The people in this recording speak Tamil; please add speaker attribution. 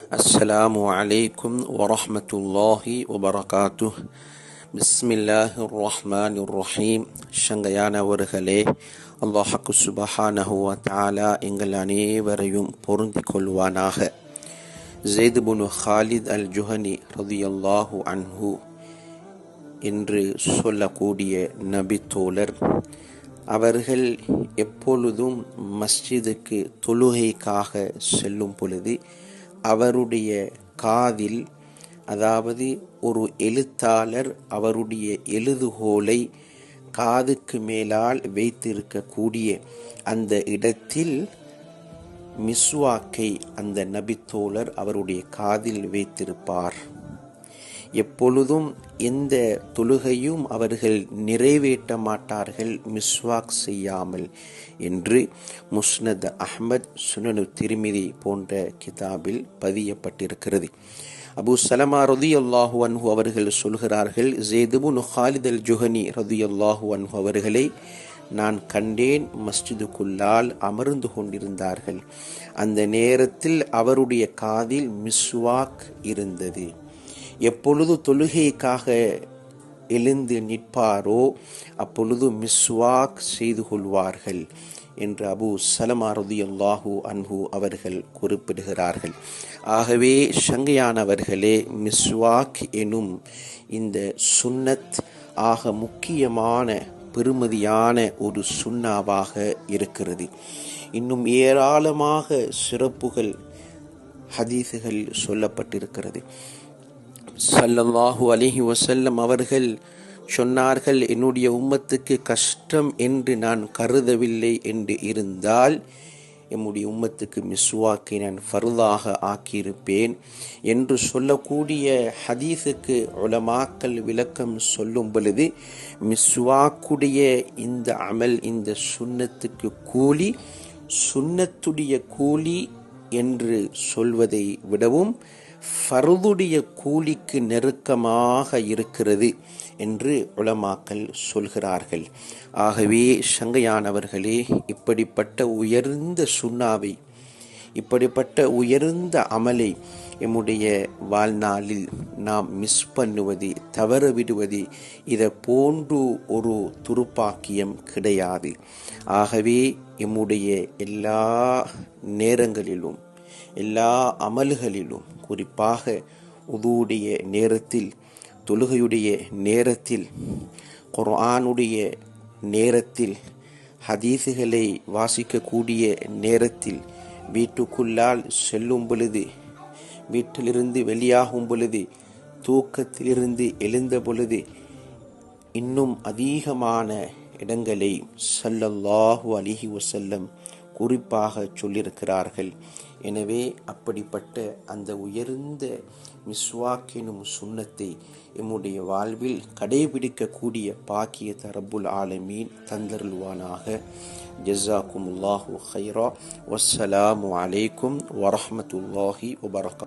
Speaker 1: السلام عليكم ورحمة الله وبركاته بسم الله الرحمن الرحيم சங்கையானவர்களே அல்லாஹக்கு சுபஹானஹு வ தஆலா எங்கள் அனைவரையும் பொருந்திக் கொள்வானாக ஜெய்து புனு ஹாலித் அல் ஜுஹனி ரதியல்லாஹு அன்ஹு என்று சொல்லக்கூடிய நபி தோழர் அவர்கள் எப்பொழுதும் மஸ்ஜிதுக்கு தொழுகைக்காக செல்லும் பொழுது அவருடைய காதில் அதாவது ஒரு எழுத்தாளர் அவருடைய எழுதுகோலை காதுக்கு மேலால் வைத்திருக்கக்கூடிய அந்த இடத்தில் மிஸ்வாக்கை அந்த நபித்தோழர் அவருடைய காதில் வைத்திருப்பார். எப்பொழுதும் எந்த தொழுகையும் அவர்கள் நிறைவேற்ற மாட்டார்கள் மிஸ்வாக் செய்யாமல் என்று முஸ்னத் அஹ்மத் சுனனு திருமிதி போன்ற கிதாபில் பதியப்பட்டிருக்கிறது. அபு சலமா ரதி அல்லாஹு அன்ஹு அவர்கள் சொல்கிறார்கள் ஜேதுபுன் ஹாலித் அல் ஜுஹனி ரதி அல்லாஹு அன்ஹு அவர்களை நான் கண்டேன் மஸ்ஜிதுக்குள்ளால் அமர்ந்து கொண்டிருந்தார்கள். அந்த நேரத்தில் அவருடைய காதில் மிஸ்வாக் இருந்தது. எப்பொழுது தொழுகைக்காக எழுந்து நிற்பாரோ அப்பொழுது மிஸ்வாக் செய்து கொள்வார்கள் என்று அபு சலமாரதி அல்லாஹு அன்ஹு அவர்கள் குறிப்பிடுகிறார்கள். ஆகவே சங்கையானவர்களே மிஸ்வாக் எனும் இந்த சுன்னத் ஆக முக்கியமான பெருமதியான ஒரு சுண்ணாவாக இருக்கிறது. இன்னும் ஏராளமாக சிறப்புகள் ஹதீசுகள் சொல்லப்பட்டிருக்கிறது. சல்லல்லாஹு அலிஹி வசல்லம் அவர்கள் சொன்னார்கள் என்னுடைய உம்மத்துக்கு கஷ்டம் என்று நான் கருதவில்லை என்று இருந்தால் எம்முடைய உம்மத்துக்கு மிஸ்வாக்கை நான் ஃபருதாக ஆக்கியிருப்பேன் என்று சொல்லக்கூடிய ஹதீஸுக்கு உலமாக்கல் விளக்கம் சொல்லும் பொழுது மிஸ்வாக்குடைய இந்த அமல் இந்த சுண்ணத்துக்கு கூலி சுண்ணத்துடைய கூலி என்று சொல்வதை விடவும் ஃபருதுடைய கூலிக்கு நெருக்கமாக இருக்கிறது என்று உளமாக்கல் சொல்கிறார்கள். ஆகவே சங்கையானவர்களே இப்படிப்பட்ட உயர்ந்த சுண்ணாவை இப்படிப்பட்ட உயர்ந்த அமலை எம்முடைய வாழ்நாளில் நாம் மிஸ் பண்ணுவது தவற விடுவது இதை போன்று ஒரு துருப்பாக்கியம் கிடையாது. ஆகவே எம்முடைய எல்லா நேரங்களிலும் எல்லா அமல்களிலும் குறிப்பாக உதுவுடைய நேரத்தில் தொழுகையுடைய நேரத்தில் குர்ஆனுடைய நேரத்தில் ஹதீஸுகளை வாசிக்கக்கூடிய நேரத்தில் வீட்டுக்குள்ளால் செல்லும் பொழுது வீட்டிலிருந்து வெளியாகும் பொழுது தூக்கத்திலிருந்து எழுந்த பொழுது இன்னும் அதிகமான இடங்களை சல்லல்லாஹு அலிஹி வசல்லம் குறிப்பாக சொல்லியிருக்கிறார்கள். எனவே அப்படிப்பட்ட அந்த உயர்ந்த மிஸ்வாக்கினும் சுண்ணத்தை எம்முடைய வாழ்வில் கடைபிடிக்கக்கூடிய பாக்கிய தரப்புல் ஆலமீன் தந்தருள்வானாக. ஜஸாக்கும் அல்லாஹு ஹைரா வஸ்ஸலாமு அலைக்கும் வரஹமத்துல்லாஹி வபரகா